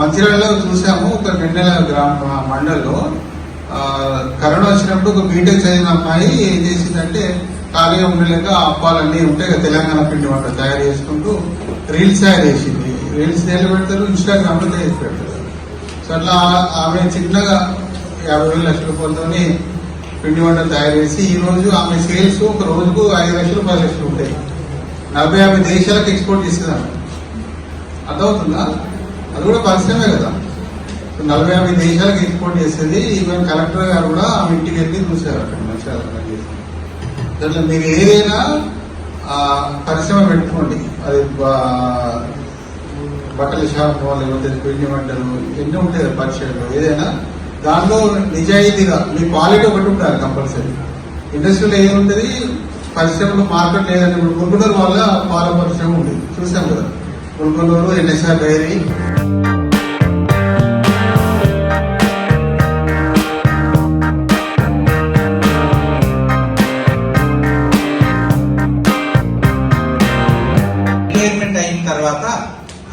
మంచిర్యాలలో చూసాము ఒక రెండేళ్ళ గ్రామ మండల్లో కరోనా వచ్చినప్పుడు ఒక బీటెక్ చదివిన అమ్మాయి ఏం చేసిందంటే ఖాళీగా ఉండలేక అప్పాలన్నీ ఉంటాయి కదా తెలంగాణ పిండి వంట తయారు చేసుకుంటూ రీల్స్ తయారు చేసింది. రీల్స్ దేని పెడతారు ఇన్స్టాగ్రామ్లో లో చేసి పెడతారు. సో అట్లా ఆమె చిన్నగా యాభై వేల లక్షల రూపాయలతోని పిండి వంటలు తయారు చేసి ఈ రోజు ఆమె సేల్స్ ఒక రోజుకు ఐదు లక్షలు పది లక్షలు ఉంటాయి. నలభై యాభై దేశాలకు ఎక్స్పోర్ట్ చేసేదాన్ని అర్థమవుతుందా? అది కూడా పరిశ్రమే కదా. నలభై యాభై దేశాలకు ఎక్స్పోర్ట్ చేసేది ఈవెన్ కలెక్టర్ గారు కూడా ఆమె ఇంటికి వెళ్ళి చూశారు అక్కడ మంచిగా దాంట్లో మీరు ఏదైనా పరిశ్రమ పెట్టుకోండి. అది బట్టల షాప్ లేకపోతే పిండి వంటలు ఎన్నో ఉంటాయి పరిశ్రమలు ఏదైనా దానిలో నిజాయితీగా మీ క్వాలిటీ ఒకటి ఉంటారు కంపల్సరీ. ఇండస్ట్రీలో ఏముంటుంది? పరిశ్రమలో మార్కెట్ లేదంటే ఇప్పుడు గురుగునూరు వల్ల పాల పరిశ్రమ ఉంది. చూసాం కదా. గురుగునూరు ఎన్ఎస్ఆర్ డైరీ రిటైర్మెంట్ అయిన తర్వాత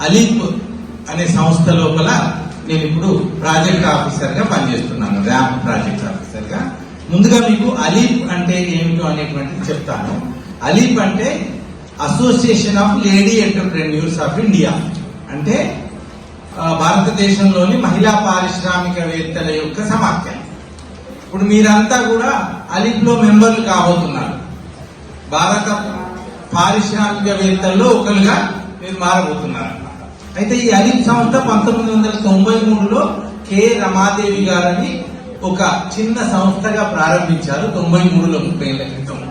అలీప్ అనే సంస్థ లోపల నేను ఇప్పుడు ప్రాజెక్ట్ ఆఫీసర్గా పనిచేస్తున్నాను ర్యాంప్ ప్రాజెక్ట్ ఆఫీసర్గా. ముందుగా మీకు అలీప్ అంటే ఏమిటో అనేటువంటిది చెప్తాను. అలీప్ అంటే association of lady entrepreneurs of India అంటే భారతదేశంలోని మహిళా పారిశ్రామికవేత్తల యొక్క సమాఖ్య. ఇప్పుడు మీరంతా కూడా అలిప్లో మెంబర్లు కాబోతున్నారు. భారత పారిశ్రామికవేత్తల్లో ఒకరుగా మీరు మారబోతున్నారు. అయితే ఈ అలిప్ సంస్థ పంతొమ్మిది వందల తొంభై మూడులో కె. రమాదేవి గారని ఒక చిన్న సంస్థగా ప్రారంభించారు తొంభై మూడులో ముప్పై ఏళ్ళ క్రితం.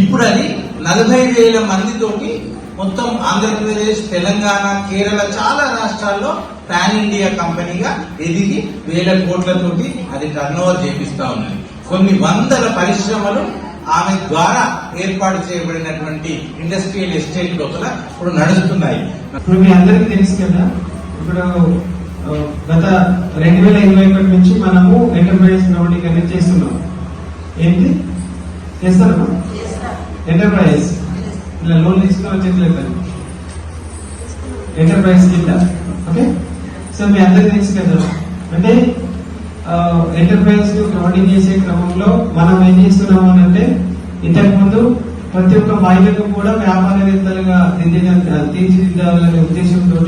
ఇప్పుడు అది నలభై వేల మందితోటి మొత్తం ఆంధ్రప్రదేశ్ తెలంగాణ కేరళ చాలా రాష్ట్రాల్లో పాన్ ఇండియా కంపెనీగా ఎదిగి వేల కోట్లతోటి అది టర్న్ ఓవర్ చేపిస్తా ఉన్నది. కొన్ని వందల పరిశ్రమలు ఆమె ద్వారా ఏర్పాటు చేయబడినటువంటి ఇండస్ట్రియల్ ఎస్టేట్ లోపల ఇప్పుడు నడుస్తున్నాయి. ఇప్పుడు మీ అందరికీ తెలుసు కదా ఇప్పుడు గత రెండు వేల ఇరవై ఒకటి నుంచి మనము ఎంటర్ప్రైజ్ గ్రౌండింగ్ అనేది చేస్తున్నాం. ఏంటి? చేస్తారమ్మా ఎంటర్ప్రైజ్ ఇలా లోన్ తీసుకుని వచ్చేట్లేదు ఎంటర్ప్రైజ్ కింద? ఓకే సో మీ అందరికి తెలుసు కదా అంటే ఎంటర్ప్రైజ్ గ్రౌండింగ్ చేసే క్రమంలో మనం ఏం చేస్తున్నాం అని అంటే ఇంతకుముందు ప్రతి ఒక్క మహిళకు కూడా వ్యాపారవేత్తలుగా తీర్చిదిద్దాలనే ఉద్దేశంతో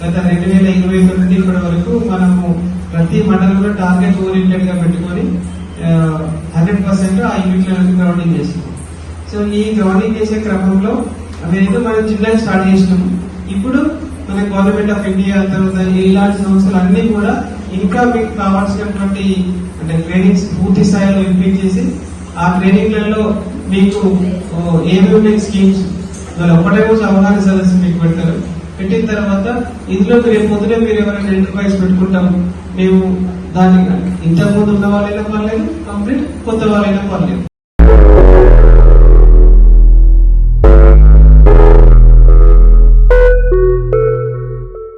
గత రెండు వేల ఇరవై ఒకటి నుండి ఇప్పటి వరకు మనము ప్రతి మండలంలో టార్గెట్ ఓరియంటెడ్గా పెట్టుకొని హండ్రెడ్ పర్సెంట్ ఆ యూనిట్ల గ్రౌండింగ్ చేసినాం సో ఈ జాయినింగ్ చేసే క్రమంలో అవేదో మనం చిన్నగా స్టార్ట్ చేసినాం. ఇప్పుడు మన గవర్నమెంట్ ఆఫ్ ఇండియా తర్వాత ఇలాంటి సంస్థలు అన్ని కూడా ఇంకా మీకు కావాల్సినటువంటి అంటే ట్రైనింగ్స్ పూర్తి స్థాయిలో ఇంప్లీట్ చేసి ఆ ట్రైనింగ్లలో మీకు ఏమేమి స్కీమ్స్ వాళ్ళు ఒకటే రోజు అవగాహన సదస్సు మీకు పెడతారు. పెట్టిన తర్వాత ఇందులో మీరు రేపు పొద్దునే మీరు ఎవరైనా ఎంటర్ప్రైజ్ పెట్టుకుంటాం మేము దానికి ఇంతకుముందు ఉన్న వాళ్ళైనా పర్లేదు కంప్లీట్ కొత్త వాళ్ళైనా పర్లేదు.